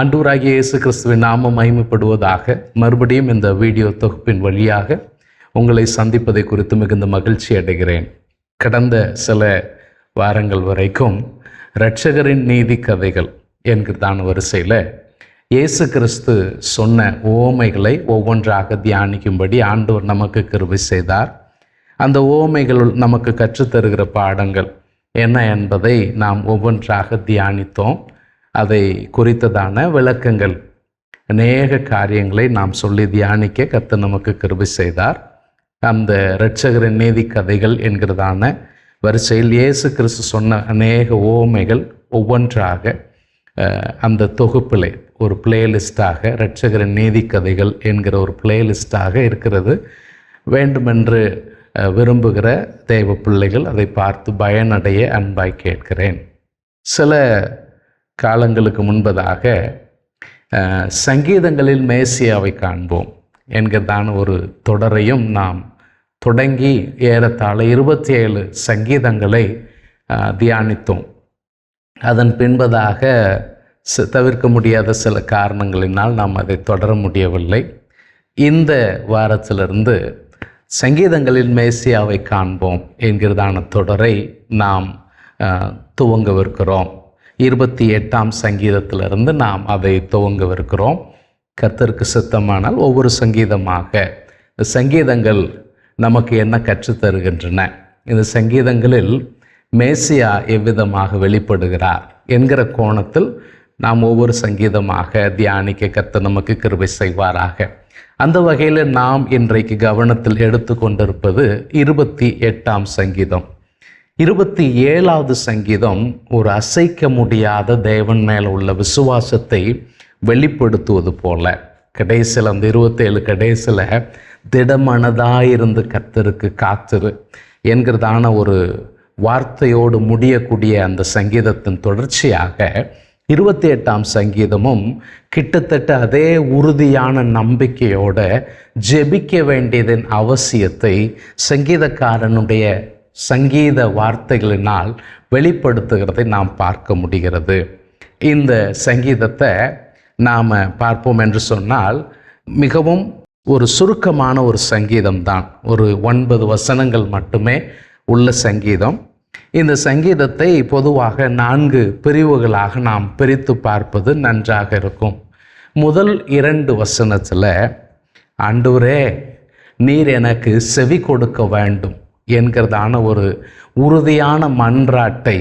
ஆண்டூராகிய இயேசு கிறிஸ்துவின் நாமம் மகிமைப்படுவதாக மறுபடியும் இந்த வீடியோ தொகுப்பின் வழியாக உங்களை சந்திப்பதை குறித்து மிகுந்த மகிழ்ச்சி அடைகிறேன். கடந்த சில வாரங்கள் வரைக்கும் இரட்சகரின் நீதி கதைகள் என்கிறதான வரிசையில் இயேசு கிறிஸ்து சொன்ன ஓமைகளை ஒவ்வொன்றாக தியானிக்கும்படி ஆண்டவர் நமக்கு கிருபை செய்தார். அந்த ஓமைகளுள் நமக்கு கற்றுத்தருகிற பாடங்கள் என்ன என்பதை நாம் ஒவ்வொன்றாக தியானித்தோம். அதை குறித்ததான விளக்கங்கள். அநேக காரியங்களை நாம் சொல்லி தியானிக்க கத்து நமக்கு கிருபை செய்தார். அந்த இரட்சகரின் நீதி கதைகள் என்கிறதான வரிசையில் இயேசு கிறிஸ்து சொன்ன அநேக ஓமைகள் ஒவ்வொன்றாக அந்த தொகுப்பில் ஒரு பிளேலிஸ்டாக இரட்சகரின் நீதி கதைகள் என்கிற ஒரு பிளேலிஸ்டாக இருக்கிறது. வேண்டுமென்று விரும்புகிற தேவ பிள்ளைகள் அதை பார்த்து பயனடைய அன்பாய் கேட்கிறேன். சில காலங்களுக்கு முன்பதாக சங்கீதங்களில் மேசியாவை காண்போம் என்கிறதான ஒரு தொடரையும் நாம் தொடங்கி ஏறத்தாழ இருபத்தி ஏழு சங்கீதங்களை தியானித்தோம். அதன் பின்பதாக ச- தவிர்க்க முடியாத சில காரணங்களினால் நாம் அதை தொடர முடியவில்லை. இந்த வாரத்திலிருந்து சங்கீதங்களில் மேசியாவை காண்போம் என்கிறதான தொடரை நாம் துவங்கவிருக்கிறோம். இருபத்தி எட்டாம் சங்கீதத்திலிருந்து நாம் அதை துவங்கவிருக்கிறோம். கத்தருக்கு சித்தமானால் ஒவ்வொரு சங்கீதமாக. இந்த சங்கீதங்கள் நமக்கு என்ன கற்றுத்தருகின்றன இந்த சங்கீதங்களில் மேசியா எவ்விதமாக வெளிப்படுகிறார் என்கிற கோணத்தில் நாம் ஒவ்வொரு சங்கீதமாக தியானிக்க கத்த நமக்கு கிருபை செய்வாராக. அந்த வகையில் நாம் இன்றைக்கு கவனத்தில் எடுத்துக்கொண்டிருப்பது இருபத்தி எட்டாம் சங்கீதம். இருபத்தி ஏழாவது சங்கீதம் ஒரு அசைக்க முடியாத தேவன் மேல் உள்ள விசுவாசத்தை வெளிப்படுத்துவது போல. கடைசியில் அந்த இருபத்தேழு கடைசியில் திடமனதாயிருந்து கத்தருக்கு காத்திரு என்கிறதான ஒரு வார்த்தையோடு முடியக்கூடிய அந்த சங்கீதத்தின் தொடர்ச்சியாக இருபத்தி எட்டாம் சங்கீதமும் கிட்டத்தட்ட அதே உறுதியான நம்பிக்கையோடு ஜெபிக்க வேண்டியதன் அவசியத்தை சங்கீதக்காரனுடைய சங்கீத வார்த்தைகளினால் வெளிப்படுத்துகிறதை நாம் பார்க்க முடிகிறது. இந்த சங்கீதத்தை நாம் பார்ப்போம் என்று சொன்னால் மிகவும் ஒரு சுருக்கமான ஒரு சங்கீதம் தான் ஒரு ஒன்பது வசனங்கள் மட்டுமே உள்ள சங்கீதம். இந்த சங்கீதத்தை பொதுவாக நான்கு பிரிவுகளாக நாம் பிரித்து பார்ப்பது நன்றாக இருக்கும். முதல் இரண்டு வசனத்தில் ஆண்டவரே நீர் எனக்கு செவி கொடுக்க வேண்டும். என்கிறதான ஒரு உறுதியான மன்றாட்டை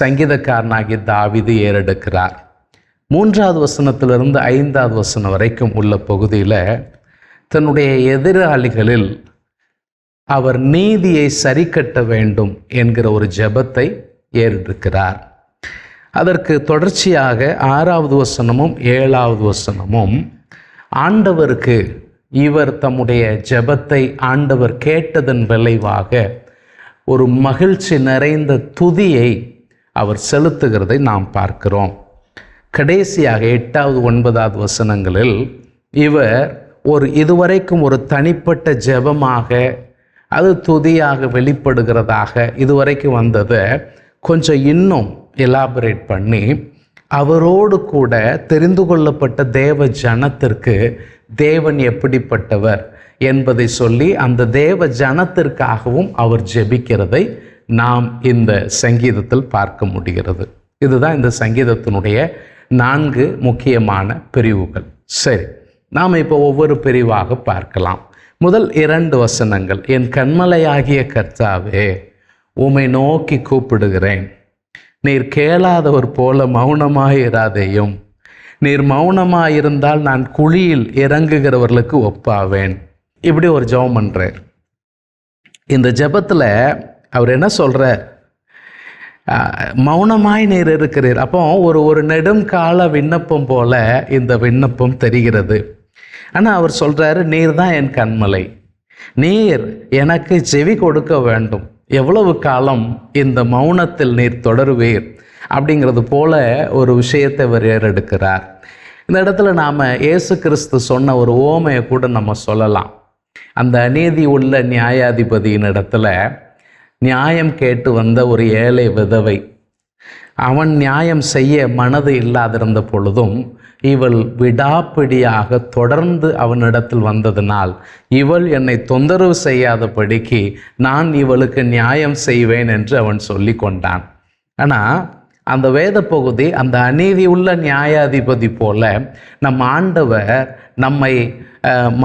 சங்கீதக்காரனாகிய தாவிது ஏறெடுக்கிறார். மூன்றாவது வசனத்திலிருந்து ஐந்தாவது வசனம் வரைக்கும் உள்ள பகுதியில் தன்னுடைய எதிராளிகளில் அவர் நீதியை சரிக்கட்ட வேண்டும் என்கிற ஒரு ஜெபத்தை ஏறெடுக்கிறார். அதற்கு தொடர்ச்சியாக ஆறாவது வசனமும் ஏழாவது வசனமும் ஆண்டவருக்கு இவர் தம்முடைய ஜெபத்தை ஆண்டவர் கேட்டதன் விளைவாக ஒரு மகிழ்ச்சி நிறைந்த துதியை அவர் செலுத்துகிறதை நாம் பார்க்கிறோம். கடைசியாக எட்டாவது ஒன்பதாவது வசனங்களில் இவர் ஒரு இதுவரைக்கும் ஒரு தனிப்பட்ட ஜெபமாக அது துதியாக வெளிப்படுகிறதாக இதுவரைக்கும் வந்ததை கொஞ்சம் இன்னும் எலாபரேட் பண்ணி அவரோடு கூட தெரிந்து கொள்ளப்பட்ட தேவ ஜனத்திற்கு தேவன் எப்படிப்பட்டவர் என்பதை சொல்லி அந்த தேவ ஜனத்திற்காகவும் அவர் ஜெபிக்கிறதை நாம் இந்த சங்கீதத்தில் பார்க்க முடிகிறது. இதுதான் இந்த சங்கீதத்தினுடைய நான்கு முக்கியமான பிரிவுகள். சரி நாம் இப்போ ஒவ்வொரு பிரிவாக பார்க்கலாம். முதல் இரண்டு வசனங்கள் என் கண்மலையாகிய கர்த்தாவே உம்மை நோக்கி கூப்பிடுகிறேன். நீர் கேளாதவர் போல மௌனமாக மௌனமாயிராதேயும். நீர் மௌனமாயிருந்தால் நான் குழியில் இறங்குகிறவர்களுக்கு ஒப்பாவேன். இப்படி ஒரு ஜெபம் பண்ணுறார் இந்த ஜெபத்தில் அவர் என்ன சொல்கிறார் மௌனமாய் நீர் இருக்கிறீர். அப்போ ஒரு ஒரு நெடும் கால விண்ணப்பம் போல இந்த விண்ணப்பம் தெரிகிறது. ஆனால் அவர் சொல்றாரு நீர் தான் என் கண்மலை. நீர் எனக்கு செவி கொடுக்க வேண்டும். எவ்வளவு காலம் இந்த மௌனத்தில் நீர் தொடருவீர்? அப்படிங்கிறது போல ஒரு விஷயத்தை அவர் ஏறெடுக்கிறார். இந்த இடத்துல நாம் இயேசு கிறிஸ்து சொன்ன ஒரு ஓமையை கூட நம்ம சொல்லலாம். அந்த அநீதி உள்ள நியாயாதிபதியின் இடத்துல நியாயம் கேட்டு வந்த ஒரு ஏழை விதவை அவன் நியாயம் செய்ய மனது இல்லாதிருந்த பொழுதும் இவள் விடாப்பிடியாக தொடர்ந்து அவனிடத்தில் வந்ததினால் இவள் என்னை தொந்தரவு செய்யாதபடிக்கு நான் இவளுக்கு நியாயம் செய்வேன் என்று அவன் சொல்லி கொண்டான் ஆனால் அந்த வேத பகுதி அந்த அநீதி உள்ள நியாயாதிபதி போல நம் ஆண்டவர் நம்மை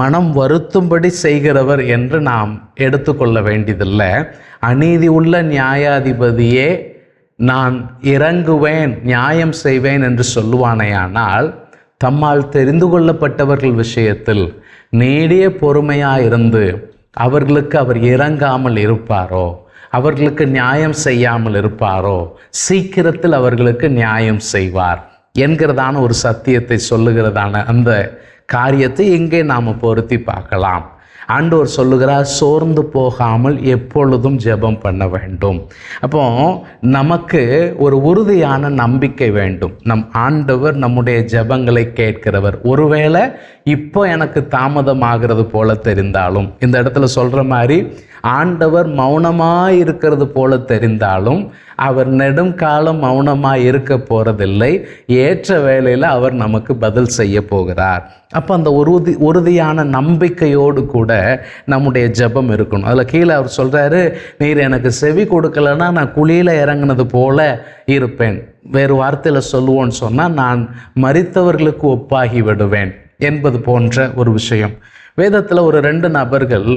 மனம் வருத்தும்படி செய்கிறவர் என்று நாம் எடுத்துக்கொள்ள வேண்டியதில்லை. அநீதி உள்ள நியாயாதிபதியே நான் இறங்குவேன் நியாயம் செய்வேன் என்று சொல்லுவானேயானால் தம்மால் தெரிந்து கொள்ளப்பட்டவர்கள் விஷயத்தில் நீடிய பொறுமையாயிருந்து அவர்களுக்கு அவர் இறங்காமல் இருப்பாரோ? அவர்களுக்கு நியாயம் செய்யாமல் இருப்பாரோ? சீக்கிரத்தில் அவர்களுக்கு நியாயம் செய்வார் என்கிறதான ஒரு சத்தியத்தை சொல்லுகிறதான அந்த காரியத்தை இங்கே நாம் பொருத்தி பார்க்கலாம். ஆண்டவர் சொல்லுகிறார் சோர்ந்து போகாமல் எப்பொழுதும் ஜெபம் பண்ண வேண்டும். அப்போ நமக்கு ஒரு உறுதியான நம்பிக்கை வேண்டும். நம் ஆண்டவர் நம்முடைய ஜெபங்களை கேட்கிறவர். ஒருவேளை இப்போ எனக்கு தாமதமாகிறது போல தெரிந்தாலும் இந்த இடத்துல சொல்கிற மாதிரி ஆண்டவர் மௌனமாக இருக்கிறது போல தெரிந்தாலும் அவர் நெடும் காலம் இருக்க போகிறதில்லை ஏற்ற வேளையில் அவர் நமக்கு பதில் செய்ய போகிறார். அப்போ அந்த உறுதி உறுதியான நம்பிக்கையோடு கூட நம்முடைய ஜெபம் இருக்கணும். அதில் கீழே அவர் சொல்கிறாரு நீர் எனக்கு செவி கொடுக்கலன்னா நான் குழியில் இறங்குனது போல இருப்பேன். வேறு வார்த்தையில் சொல்லுவோன்னு சொன்னால் நான் மறித்தவர்களுக்கு ஒப்பாகி விடுவேன். என்பது போன்ற ஒரு விஷயம். வேதத்தில் ஒரு ரெண்டு நபர்கள்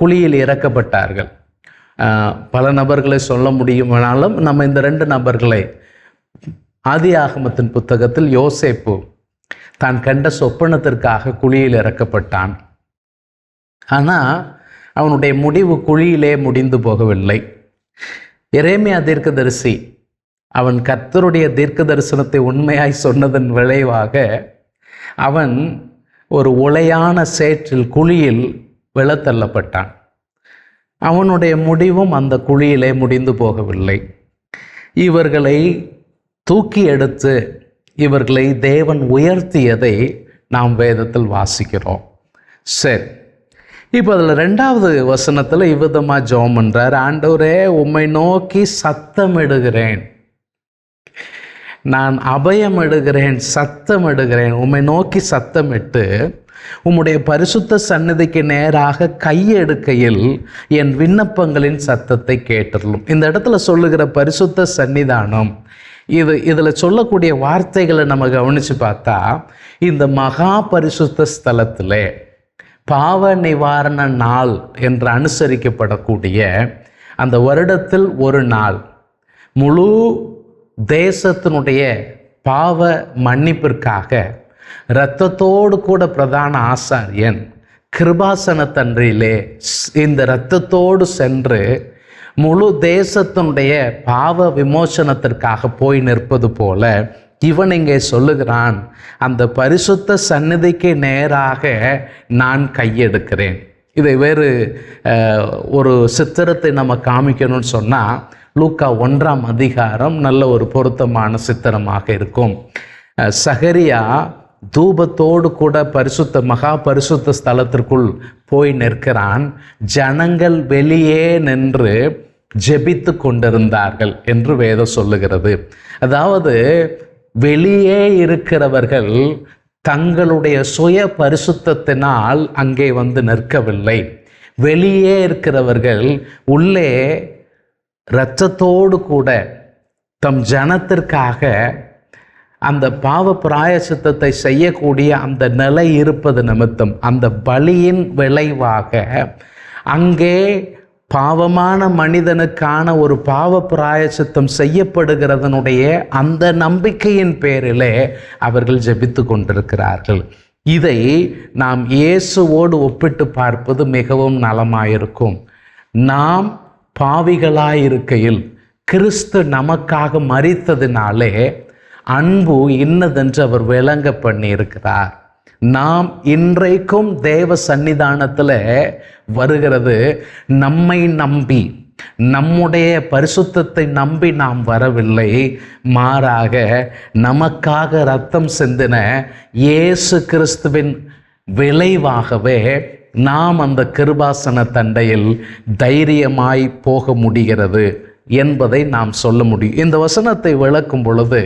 குழியில் இறக்கப்பட்டார்கள். பல நபர்களை சொல்ல முடியுமானாலும் நம்ம இந்த ரெண்டு நபர்களை ஆதி ஆகமத்தின் புத்தகத்தில் யோசேப்பு தான் கண்ட சொப்பனத்திற்காக குழியில் இறக்கப்பட்டான். ஆனால் அவனுடைய முடிவு குழியிலே முடிந்து போகவில்லை. எரேமியா தீர்க்கதரிசி அவன் கர்த்தருடைய தீர்க்க தரிசனத்தை உண்மையாய் சொன்னதன் விளைவாக அவன் ஒரு உலையான சேற்றில் குழியில் விழத்தள்ளப்பட்டான். அவனுடைய முடிவும் அந்த குழியிலே முடிந்து போகவில்லை. இவர்களை தூக்கி எடுத்து இவர்களை தேவன் உயர்த்தியதை நாம் வேதத்தில் வாசிக்கிறோம். சரி இப்போ அதில் ரெண்டாவது வசனத்தில் இவ்விதமாக ஜோம் பண்ணுறார் ஆண்டவரே உம்மை நோக்கி சத்தமிடுகிறேன். நான் அபயம் எடுகிறேன் சத்தம் எடுகிறேன் உம்மை நோக்கி சத்தமிட்டு உம்முடைய பரிசுத்த சந்நிதிக்கு நேராக கையெடுக்கையில் என் விண்ணப்பங்களின் சத்தத்தை கேட்டுள்ளும் இந்த இடத்துல சொல்லுகிற பரிசுத்த சன்னிதானம் இது இதில் சொல்லக்கூடிய வார்த்தைகளை நம்ம கவனித்து பார்த்தா இந்த மகா பரிசுத்த ஸ்தலத்தில் பாவ நிவாரண நாள் என்று அனுசரிக்கப்படக்கூடிய அந்த வருடத்தில் ஒரு நாள் முழு தேசத்தினுடைய பாவ மன்னிப்பிற்காக இரத்தத்தோடு கூட பிரதான ஆசாரியன் கிருபாசனத்தன்றிலே ஸ்- இந்த இரத்தத்தோடு சென்று முழு தேசத்தினுடைய பாவ விமோசனத்திற்காக போய் நிற்பது போல இவன் இங்கே சொல்லுகிறான் அந்த பரிசுத்த சந்நிதிக்கு நேராக நான் கையெடுக்கிறேன். இதை வேறு ஒரு சித்திரத்தை நம்ம காமிக்கணும்னு சொன்னால் லூக்கா ஒன்றாம் அதிகாரம் நல்ல ஒரு பொருத்தமான சித்திரமாக இருக்கும். சகரியா தூபத்தோடு கூட பரிசுத்த மகா பரிசுத்த ஸ்தலத்திற்குள் போய் நிற்கிறான். ஜனங்கள் வெளியே நின்று ஜெபித்து கொண்டிருந்தார்கள் என்று வேதம் சொல்லுகிறது. அதாவது வெளியே இருக்கிறவர்கள் தங்களுடைய சுய பரிசுத்தத்தினால் அங்கே வந்து நிற்கவில்லை. வெளியே இருக்கிறவர்கள் உள்ளே இரத்தத்தோடு கூட தம் ஜனத்திற்காக அந்த பாவ பிராயசித்தத்தை செய்யக்கூடிய அந்த நிலை இருப்பது நிமித்தம் அந்த பலியின் விளைவாக அங்கே பாவமான மனிதனுக்கான ஒரு பாவ பிராயசித்தம் செய்யப்படுகிறதனுடைய அந்த நம்பிக்கையின் பேரிலே அவர்கள் ஜெபித்து கொண்டிருக்கிறார்கள். இதை நாம் இயேசுவோடு ஒப்பிட்டு பார்ப்பது மிகவும் நலமாயிருக்கும். நாம் பாவிகளாயிருக்கையில் கிறிஸ்து நமக்காக மறித்ததினாலே அன்பு இன்னதென்று அவர் விளங்க பண்ணியிருக்கிறார். நாம் இன்றைக்கும் தேவ சன்னிதானத்தில் வருகிறது நம்மை நம்பி நம்முடைய பரிசுத்தத்தை நம்பி நாம் வரவில்லை மாறாக நமக்காக ரத்தம் சிந்தின இயேசு கிறிஸ்துவின் விளைவாகவே நாம் அந்த கிருபாசன தண்டையில் தைரியமாய் போக முடிகிறது என்பதை நாம் சொல்ல முடியும். இந்த வசனத்தை விளக்கும் பொழுது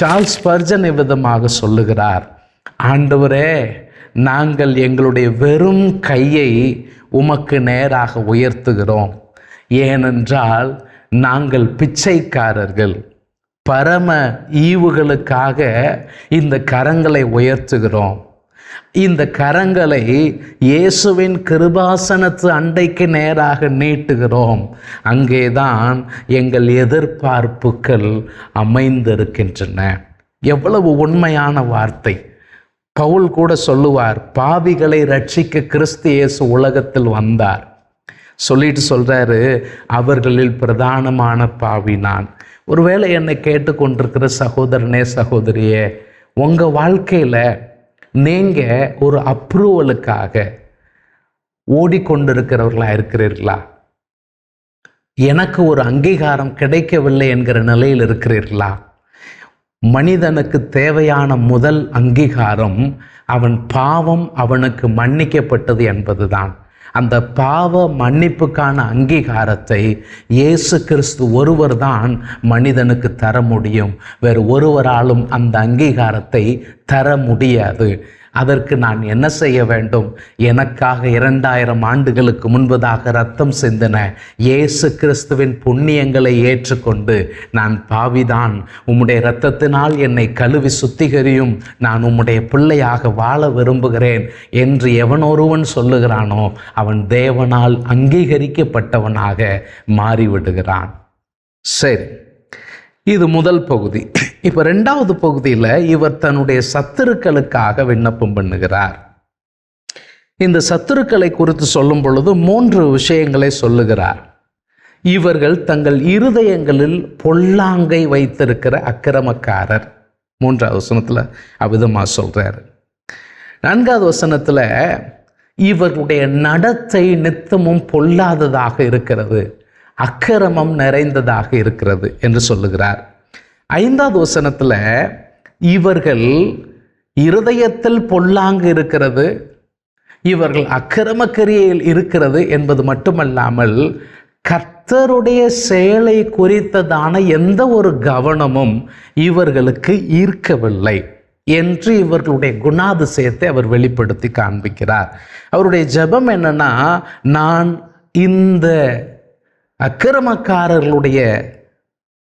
சார்ல்ஸ் பர்ஜன் விதமாக சொல்லுகிறார். ஆண்டவரே நாங்கள் எங்களுடைய வெறும் கையை உமக்கு நேராக உயர்த்துகிறோம். ஏனென்றால் நாங்கள் பிச்சைக்காரர்கள். பரம ஈவுகளுக்காக இந்த கரங்களை உயர்த்துகிறோம். இந்த கரங்களை இயேசுவின் கிருபாசனத்து அண்டைக்கு நேராக நீட்டுகிறோம். அங்கேதான் எங்கள் எதிர்பார்ப்புகள் அமைந்திருக்கின்றன. எவ்வளவு உண்மையான வார்த்தை. பவுல் கூட சொல்லுவார் பாவிகளை ரட்சிக்க கிறிஸ்து இயேசு உலகத்தில் வந்தார். சொல்லிட்டு சொல்கிறாரு அவர்களில் பிரதானமான பாவி நான். ஒருவேளை என்னை கேட்டுக்கொண்டிருக்கிற சகோதரனே சகோதரியே உங்கள் வாழ்க்கையில் நீங்கள் ஒரு அப்ரூவலுக்காக ஓடிக்கொண்டிருக்கிறவர்களாக இருக்கிறீர்களா? எனக்கு ஒரு அங்கீகாரம் கிடைக்கவில்லை என்கிற நிலையில் இருக்கிறீர்களா? மனிதனுக்கு தேவையான முதல் அங்கீகாரம் அவன் பாவம் அவனுக்கு மன்னிக்கப்பட்டது என்பதுதான். அந்த பாவ மன்னிப்புக்கான அங்கீகாரத்தை இயேசு கிறிஸ்து ஒருவர் தான் மனிதனுக்கு தர முடியும். வேறு ஒருவராலும் அந்த அங்கீகாரத்தை தர முடியாது. அதற்கு நான் என்ன செய்ய வேண்டும்? எனக்காக இரண்டாயிரம் ஆண்டுகளுக்கு முன்பதாக ரத்தம் சிந்தின இயேசு கிறிஸ்துவின் புண்ணியங்களை ஏற்றுக்கொண்டு நான் பாவிதான். உம்முடைய இரத்தத்தினால் என்னை கழுவி சுத்திகரியும். நான் உம்முடைய பிள்ளையாக வாழ விரும்புகிறேன் என்று எவனொருவன் சொல்லுகிறானோ அவன் தேவனால் அங்கீகரிக்கப்பட்டவனாக மாறிவிடுகிறான். சரி. இது முதல் பகுதி. இப்போ ரெண்டாவது பகுதியில் இவர் தன்னுடைய சத்துருக்களுக்காக விண்ணப்பம் பண்ணுகிறார். இந்த சத்துருக்களை குறித்து சொல்லும் பொழுது மூன்று விஷயங்களை சொல்லுகிறார். இவர்கள் தங்கள் இருதயங்களில் பொல்லாங்கை வைத்திருக்கிற அக்கிரமக்காரர். மூன்றாவது வசனத்தில் அவ்விதமாக சொல்கிறார் நான்காவது வசனத்தில் இவர்களுடைய நடத்தை நித்தமும் பொல்லாததாக இருக்கிறது. அக்கிரமம் நிறைந்ததாக இருக்கிறது என்று சொல்லுகிறார். ஐந்தாவது வசனத்தில் இவர்கள் இருதயத்தில் பொல்லாங்கு இருக்கிறது இவர்கள் அக்கிரம இருக்கிறது என்பது மட்டுமல்லாமல் கர்த்தருடைய செயலை குறித்ததான எந்த ஒரு கவனமும் இவர்களுக்கு ஈர்க்கவில்லை என்று இவர்களுடைய குணாதிசயத்தை அவர் வெளிப்படுத்தி காண்பிக்கிறார். அவருடைய ஜெபம் என்னன்னா நான் இந்த அக்கிரமக்காரர்களுடைய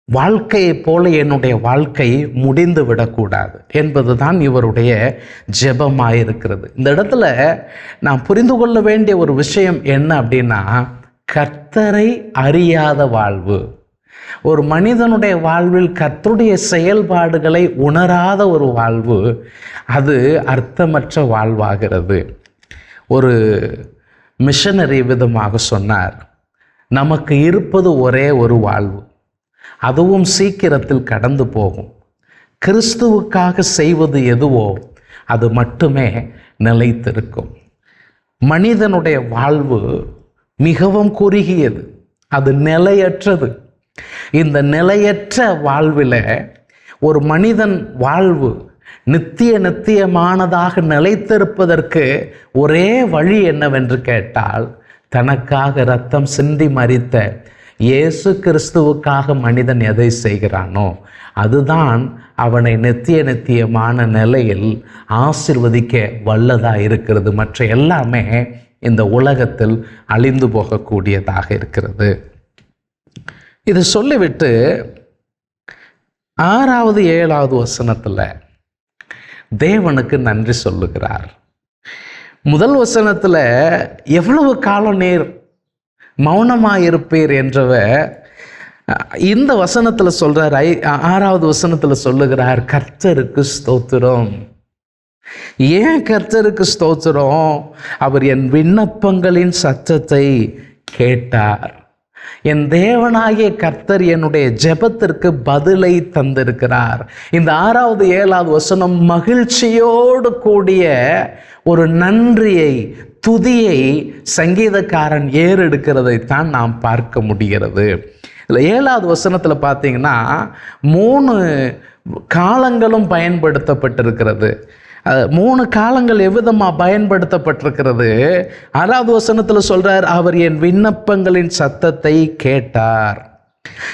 வாழ்க்கையைப் போல என்னுடைய வாழ்க்கை முடிந்து விடக்கூடாது என்பது தான் இவருடைய ஜெபமாயிருக்கிறது. இந்த இடத்துல நாம் புரிந்து கொள்ள வேண்டிய ஒரு விஷயம் என்ன அப்படின்னா கர்த்தரை அறியாத வாழ்வு. ஒரு மனிதனுடைய வாழ்வில் கர்த்தருடைய செயல்பாடுகளை உணராத ஒரு வாழ்வு அது அர்த்தமற்ற வாழ்வாகிறது. ஒரு மிஷனரி விதமாக சொன்னார் நமக்கு இருப்பது ஒரே ஒரு வாழ்வு. அதுவும் சீக்கிரத்தில் கடந்து போகும். கிறிஸ்துவுக்காக செய்வது எதுவோ அது மட்டுமே நிலைத்திருக்கும். மனிதனுடைய வாழ்வு மிகவும் குறுகியது. அது நிலையற்றது. இந்த நிலையற்ற வாழ்வில் ஒரு மனிதன் வாழ்வு நித்திய நித்தியமானதாக நிலைத்திருப்பதற்கு ஒரே வழி என்னவென்று கேட்டால் தனக்காக ரத்தம் சிந்தி மறித்த இயேசு கிறிஸ்துவுக்காக மனிதன் எதை செய்கிறானோ அதுதான் அவனை நித்திய நித்தியமான நிலையில் ஆசிர்வதிக்க வல்லதாக இருக்கிறது. மற்ற எல்லாமே இந்த உலகத்தில் அழிந்து போகக்கூடியதாக இருக்கிறது. இது சொல்லிவிட்டு ஆறாவது ஏழாவது வசனத்தில் தேவனுக்கு நன்றி சொல்லுகிறார். முதல் வசனத்தில் எவ்வளவு காலம் நேர் மௌனமாக இருப்பீர் என்றவ இந்த வசனத்தில் சொல்கிறார் ஐ ஆறாவது வசனத்தில் சொல்லுகிறார் கர்த்தருக்கு ஸ்தோத்திரம். ஏன் கர்த்தருக்கு ஸ்தோத்திரம்? அவர் என் விண்ணப்பங்களின் சத்தத்தை கேட்டார். என் தேவனாகிய கர்த்தர் என்னுடைய ஜெபத்திற்கு பதிலை தந்திருக்கிறார். இந்த ஆறாவது ஏழாவது வசனம் மகிழ்ச்சியோடு கூடிய ஒரு நன்றியை துதியை சங்கீதக்காரன் ஏறெடுக்கிறதைத்தான் நாம் பார்க்க முடிகிறது. இதில் ஏழாவது வசனத்தில் பார்த்தீங்கன்னா மூணு காலங்களும் பயன்படுத்தப்பட்டிருக்கிறது. மூணு காலங்கள் எவ்விதமாக பயன்படுத்தப்பட்டிருக்கிறது? ஆறாவது வசனத்தில் சொல்கிறார் அவர் என் விண்ணப்பங்களின் சத்தத்தை கேட்டார்.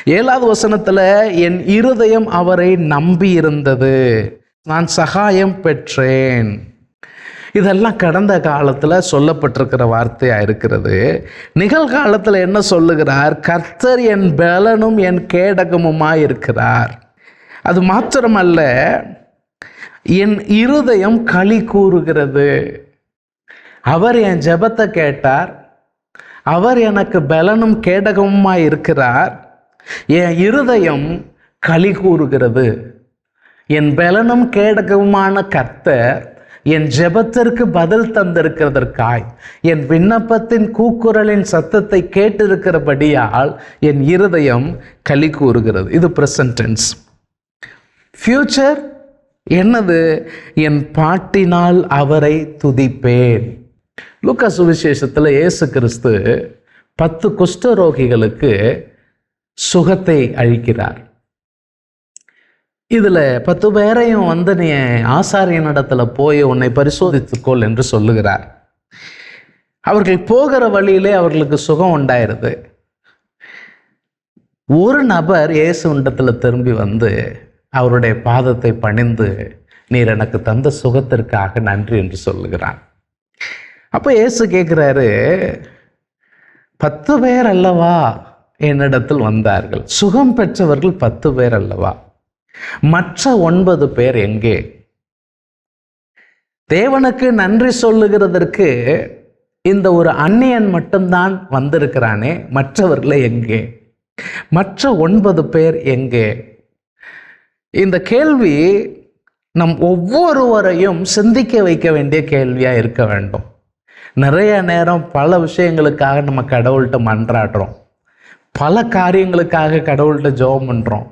ஏழாவது வசனத்தில் என் இருதயம் அவரை நம்பி இருந்தது நான் சகாயம் பெற்றேன். இதெல்லாம் கடந்த காலத்தில் சொல்லப்பட்டிருக்கிற வார்த்தையாக இருக்கிறது. நிகழ்காலத்தில் என்ன சொல்லுகிறார்? கர்த்தர் என் பலனும் என் கேடகமுமாக இருக்கிறார் அது மாத்திரமல்ல என் இருதயம் களி கூறுகிறது. அவர் என் ஜெபத்தை கேட்டார். அவர் எனக்கு பலனும் கேடகமுமாய் இருக்கிறார். என் இருதயம் களி கூறுகிறது. என் பலனும் கேடகமுமான கர்த்தர் என் ஜெபத்திற்கு பதில் தந்திருக்கிறதற்காய் என் விண்ணப்பத்தின் கூக்குரலின் சத்தத்தை கேட்டிருக்கிறபடியால் என் இருதயம் களி கூறுகிறது. இது பிரசன்டென்ஸ் ஃபியூச்சர் என்னது? என் பாட்டினால் அவரை துதிப்பேன். லூக்கா சுவிசேஷத்தில் இயேசு கிறிஸ்து பத்து குஷ்டரோகிகளுக்கு சுகத்தை அழிக்கிறார். இதில் பத்து பேரையும் வந்து நீ ஆசாரியனிடத்தில் போய் உன்னை பரிசோதித்துக்கொள் என்று சொல்லுகிறார். அவர்கள் போகிற வழியிலே அவர்களுக்கு சுகம் உண்டாயிருது. ஒரு நபர் இயேசுண்டத்தில் திரும்பி வந்து அவருடைய பாதத்தை பணிந்து நீர் எனக்கு தந்த சுகத்திற்காக நன்றி என்று சொல்லுகிறான். அப்போ இயேசு கேட்குறாரு பத்து பேர் அல்லவா என்னிடத்தில் வந்தார்கள்? சுகம் பெற்றவர்கள் பத்து பேர் அல்லவா? மற்ற ஒன்பது பேர் எங்கே? தேவனுக்கு நன்றி சொல்லுகிறதற்கு இந்த ஒரு அந்நியன் மட்டும்தான் வந்திருக்கிறானே மற்றவர்களே எங்கே? மற்ற ஒன்பது பேர் எங்கே? இந்த கேள்வி நம் ஒவ்வொருவரையும் சிந்திக்க வைக்க வேண்டிய கேள்வியாக இருக்க வேண்டும். நிறைய நேரம் பல விஷயங்களுக்காக நம்ம கடவுள்கிட்ட மன்றாடுறோம். பல காரியங்களுக்காக கடவுள்கிட்ட ஜெபம் பண்ணுறோம்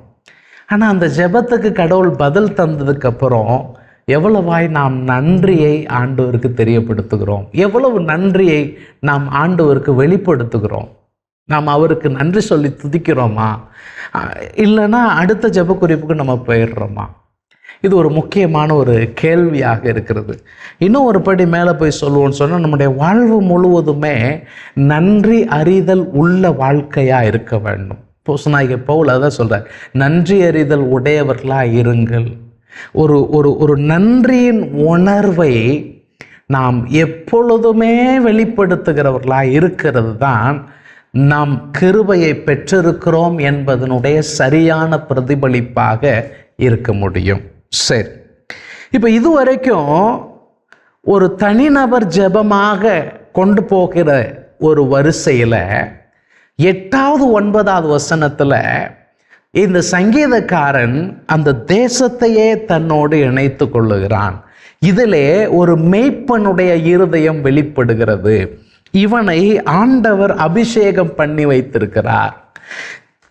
ஆனால் அந்த ஜெபத்துக்கு கடவுள் பதில் தந்ததுக்கப்புறம் எவ்வளவாய் நாம் நன்றியை ஆண்டவருக்கு தெரியப்படுத்துகிறோம்? எவ்வளவு நன்றியை நாம் ஆண்டவருக்கு வெளிப்படுத்துகிறோம்? நாம் அவருக்கு நன்றி சொல்லி துதிக்கிறோமா? இல்லைன்னா அடுத்த ஜெப குறிப்புக்கு நம்ம போயிடுறோமா? இது ஒரு முக்கியமான ஒரு கேள்வியாக இருக்கிறது. இன்னும் ஒரு படி மேலே போய் சொல்லுவோம்னு சொன்னால் நம்முடைய வாழ்வு முழுவதுமே நன்றி அறிதல் உள்ள வாழ்க்கையாக இருக்க வேண்டும். போசனாகிய பவுல் அதான் சொல்கிறார் நன்றி அறிதல் உடையவர்களாக இருங்கள். ஒரு ஒரு ஒரு நன்றியின் உணர்வை நாம் எப்பொழுதுமே வெளிப்படுத்துகிறவர்களாக இருக்கிறது தான் நாம் கிருபையை பெற்றிருக்கிறோம் என்பதனுடைய சரியான பிரதிபலிப்பாக இருக்க முடியும். சரி. இப்போ இதுவரைக்கும் ஒரு தனிநபர் ஜெபமாக கொண்டு போகிற ஒரு வரிசையில் எட்டாவது ஒன்பதாவது வசனத்தில் இந்த சங்கீதக்காரன் அந்த தேசத்தையே தன்னோடு இணைத்து கொள்ளுகிறான். இதிலே ஒரு மெய்ப்பனுடைய இருதயம் வெளிப்படுகிறது. இவனை ஆண்டவர் அபிஷேகம் பண்ணி வைத்திருக்கிறார்.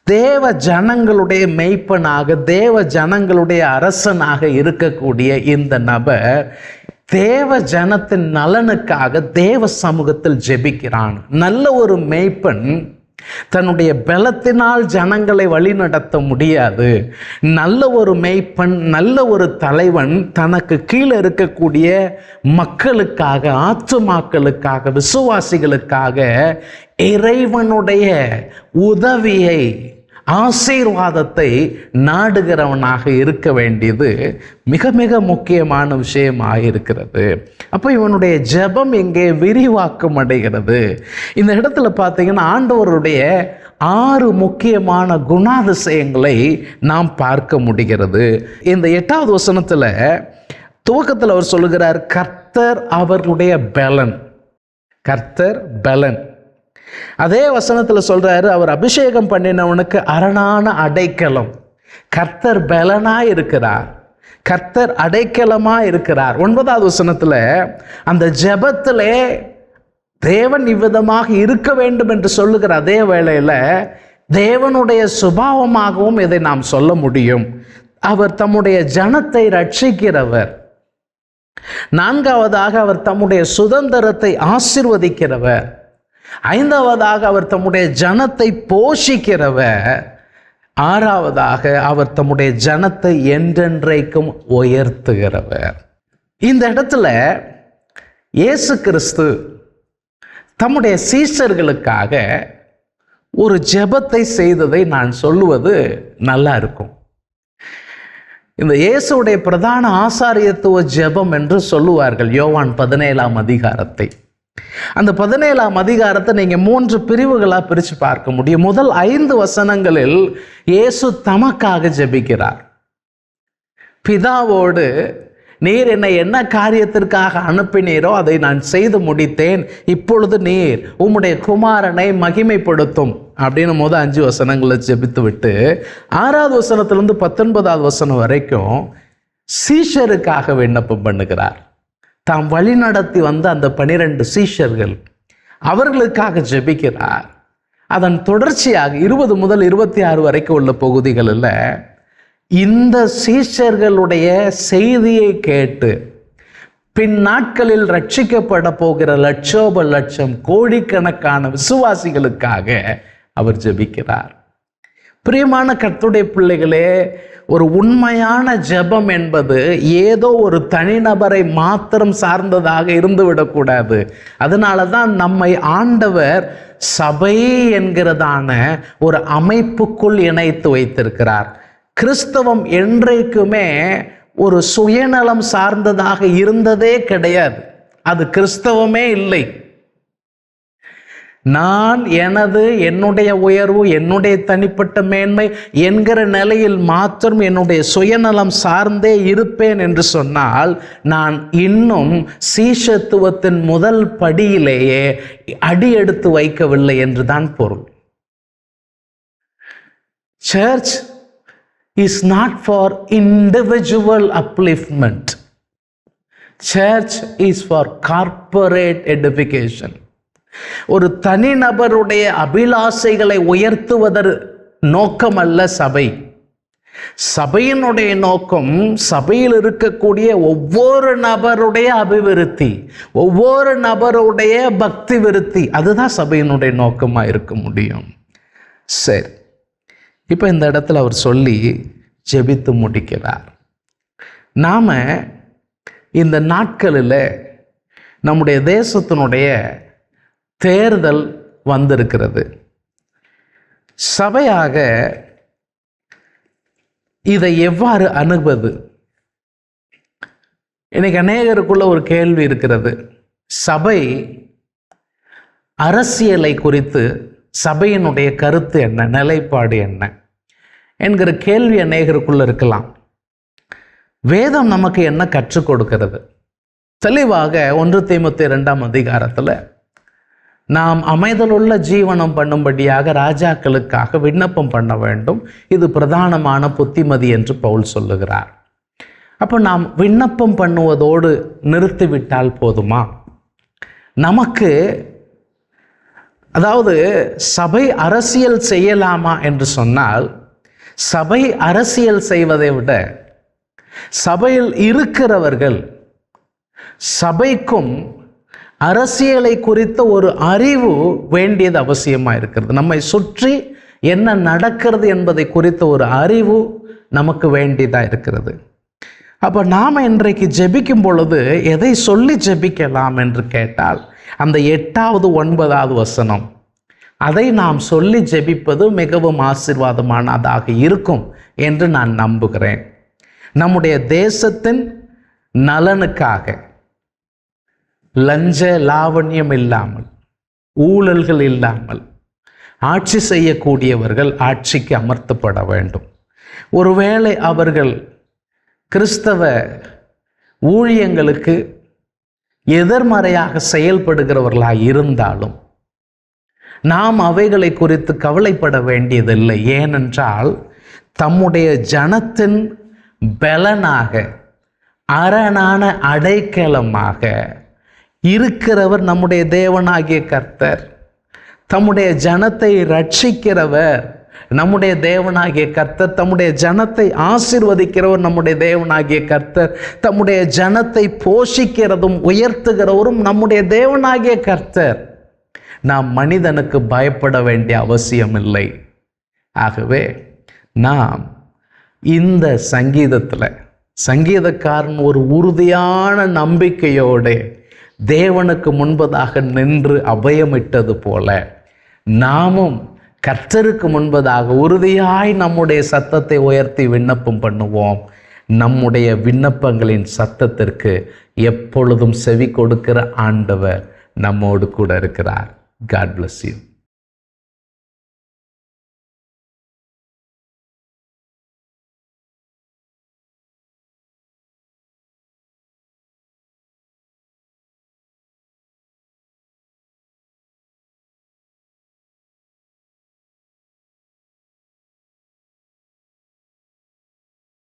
தேவ ஜனங்களுடைய மெய்ப்பனாக தேவ ஜனங்களுடைய அரசனாக இருக்கக்கூடிய இந்த நபர் தேவ ஜனத்தின் நலனுக்காக தேவ சமூகத்தில் ஜெபிக்கிறான். நல்ல ஒரு மெய்ப்பன் தன்னுடைய பலத்தினால் ஜனங்களை வழிநடத்த முடியாது. நல்ல ஒரு மெய்ப்பன் நல்ல ஒரு தலைவன் தனக்கு கீழே இருக்கக்கூடிய மக்களுக்காக ஆத்துமாக்களுக்காக விசுவாசிகளுக்காக இறைவனுடைய உதவியை ஆசீர்வாதத்தை நாடுகிறவனாக இருக்க வேண்டியது மிக மிக முக்கியமான விஷயமாக இருக்கிறது அப்போ இவனுடைய ஜெபம் இங்கே விரிவாக்கம் அடைகிறது? இந்த இடத்துல பார்த்தீங்கன்னா ஆண்டவருடைய ஆறு முக்கியமான குணாதிசயங்களை நாம் பார்க்க முடிகிறது. இந்த எட்டாவது வசனத்தில் துவக்கத்தில் அவர் சொல்லுகிறார் கர்த்தர் அவர்களுடைய பலன். கர்த்தர் பலன். அதே வசனத்தில் சொல்கிறாரு அவர் அபிஷேகம் பண்ணினவனுக்கு அரணான அடைக்கலம். கர்த்தர் பலனாக இருக்கிறார். கர்த்தர் அடைக்கலமாக இருக்கிறார். ஒன்பதாவது வசனத்தில் அந்த ஜெபத்திலே தேவன் இவ்விதமாக இருக்க வேண்டும் என்று சொல்லுகிற அதே வேளையில் தேவனுடைய சுபாவமாகவும் இதை நாம் சொல்ல முடியும். அவர் தம்முடைய ஜனத்தை ரட்சிக்கிறவர். நான்காவதாக அவர் தம்முடைய சுதந்திரத்தை ஆசிர்வதிக்கிறவர். ஐந்தாவதாக அவர் தம்முடைய ஜனத்தை போஷிக்கிறவர். ஆறாவதாக அவர் தம்முடைய ஜனத்தை என்றென்றைக்கும் உயர்த்துகிறவர். இந்த இடத்துல இயேசு கிறிஸ்து தம்முடைய சீஷர்களுக்காக ஒரு ஜெபத்தை செய்ததை நான் சொல்லுவது நல்லா இருக்கும். இந்த இயேசுடைய பிரதான ஆசாரியத்துவ ஜெபம் என்று சொல்லுவார்கள் யோவான் பதினேழாம் அதிகாரத்தை. அந்த பதினேழாம் அதிகாரத்தை நீங்கள் மூன்று பிரிவுகளாக பிரித்து பார்க்க முடியும். முதல் ஐந்து வசனங்களில் இயேசு தமக்காக ஜெபிக்கிறார். பிதாவோடு நீர் என்னை என்ன காரியத்திற்காக அனுப்பினீரோ அதை நான் செய்து முடித்தேன். இப்பொழுது நீர் உம்முடைய குமாரனை மகிமைப்படுத்தும் அப்படின்னு மோத அஞ்சு வசனங்களை ஜெபித்து விட்டு ஆறாவது வசனத்திலிருந்து பத்தொன்பதாவது வசனம் வரைக்கும் சீஷருக்காக விண்ணப்பம் பண்ணுகிறார். தாம் வழிநடத்தி வந்த அந்த பனிரெண்டு சீஷர்கள் அவர்களுக்காக ஜெபிக்கிறார். அதன் தொடர்ச்சியாக இருபது முதல் இருபத்தி ஆறு வரைக்கும் உள்ள பகுதிகளில் இந்த சீஷர்களுடைய செய்தியை கேட்டு பின் நாட்களில் ரட்சிக்கப்பட போகிற லட்சோப லட்சம் கோடிக்கணக்கான விசுவாசிகளுக்காக அவர் ஜெபிக்கிறார். பிரியமான கர்த்துடைய பிள்ளைகளே ஒரு உண்மையான ஜெபம் என்பது ஏதோ ஒரு தனிநபரை மாத்திரம் சார்ந்ததாக இருந்துவிடக்கூடாது அதனால தான் நம்மை ஆண்டவர் சபை என்கிறதான ஒரு அமைப்புக்குள் இணைத்து வைத்திருக்கிறார். கிறிஸ்தவம் என்றைக்குமே ஒரு சுயநலம் சார்ந்ததாக இருந்ததே கிடையாது. அது கிறிஸ்தவமே இல்லை. நான் எனது என்னுடைய உயர்வு என்னுடைய தனிப்பட்ட மேன்மை என்கிற நிலையில் மாத்திரம் என்னுடைய சுயநலம் சார்ந்தே இருப்பேன் என்று சொன்னால் நான் இன்னும் சீஷத்துவத்தின் முதல் படியிலேயே அடி எடுத்து வைக்கவில்லை என்றுதான் பொருள். Church is not for individual upliftment church is for corporate edification ஒரு தனிநபருடைய அபிலாசைகளை உயர்த்துவதற்கு நோக்கம் அல்ல சபை. சபையினுடைய நோக்கம் சபையில் இருக்கக்கூடிய ஒவ்வொரு நபருடைய அபிவிருத்தி ஒவ்வொரு நபருடைய பக்தி விருத்தி அதுதான் சபையினுடைய நோக்கமாக இருக்க முடியும். சரி இப்போ இந்த இடத்துல அவர் சொல்லி ஜெபித்து முடிக்கிறார். நாம் இந்த நாட்களில் நம்முடைய தேசத்தினுடைய தேர்தல் வந்திருக்கிறது. சபையாக இதை எவ்வாறு அணுகுவது? இன்னைக்கு அநேகருக்குள்ள ஒரு கேள்வி இருக்கிறது. சபை அரசியலை குறித்து சபையினுடைய கருத்து என்ன? நிலைப்பாடு என்ன? என்கிற கேள்வி அநேகருக்குள்ள இருக்கலாம். வேதம் நமக்கு என்ன கற்றுக் கொடுக்கிறது? தெளிவாக ஒன்று தீமத்தி இரண்டாம் அதிகாரத்தில் நாம் அமைதலுள்ள ஜீவனம் பண்ணும்படியாக ராஜாக்களுக்காக விண்ணப்பம் பண்ண வேண்டும். இது பிரதானமான புத்திமதி என்று பவுல் சொல்லுகிறார். அப்போ நாம் விண்ணப்பம் பண்ணுவதோடு நிறுத்திவிட்டால் போதுமா? நமக்கு அதாவது சபை அரசியல் செய்யலாமா என்று சொன்னால் சபை அரசியல் செய்வதை விட சபையில் இருக்கிறவர்கள் சபைக்கும் அரசியலை குறித்த ஒரு அறிவு வேண்டியது அவசியமாக இருக்கிறது நம்மை சுற்றி என்ன நடக்கிறது என்பதை குறித்த ஒரு அறிவு நமக்கு வேண்டியதாக இருக்கிறது அப்போ நாம் இன்றைக்கு ஜெபிக்கும் பொழுது எதை சொல்லி ஜெபிக்கலாம் என்று கேட்டால் அந்த எட்டாவது ஒன்பதாவது வசனம் அதை நாம் சொல்லி ஜெபிப்பது மிகவும் ஆசீர்வாதமானதாக இருக்கும் என்று நான் நம்புகிறேன். நம்முடைய தேசத்தின் நலனுக்காக லஞ்ச லாவண்யம் இல்லாமல் ஊழல்கள் இல்லாமல் ஆட்சி செய்யக்கூடியவர்கள் ஆட்சிக்கு அமர்த்தப்பட வேண்டும். ஒருவேளை அவர்கள் கிறிஸ்தவ ஊழியங்களுக்கு எதிர்மறையாக செயல்படுகிறவர்களாக இருந்தாலும் நாம் அவைகளை குறித்து கவலைப்பட வேண்டியதில்லை. ஏனென்றால் தம்முடைய ஜனத்தின் பலனாக அரணான அடைக்கலமாக இருக்கிறவர் நம்முடைய தேவனாகிய கர்த்தர். தம்முடைய ஜனத்தை ரட்சிக்கிறவர் நம்முடைய தேவனாகிய கர்த்தர். தம்முடைய ஜனத்தை ஆசிர்வதிக்கிறவர் நம்முடைய தேவனாகிய கர்த்தர். தம்முடைய ஜனத்தை போஷிக்கிறதும் உயர்த்துகிறவரும் நம்முடைய தேவனாகிய கர்த்தர். நாம் மனிதனுக்கு பயப்பட வேண்டிய அவசியம் இல்லை ஆகவே நாம் இந்த சங்கீதத்தில் சங்கீதக்காரன் ஒரு உறுதியான நம்பிக்கையோடு தேவனுக்கு முன்பதாக நின்று அபயமிட்டது போல நாமும் கர்த்தருக்கு முன்பதாக உறுதியாய் நம்முடைய சத்தத்தை உயர்த்தி விண்ணப்பம் பண்ணுவோம். நம்முடைய விண்ணப்பங்களின் சத்தத்திற்கு எப்பொழுதும் செவி கொடுக்கிற ஆண்டவர் நம்மோடு கூட இருக்கிறார். God bless you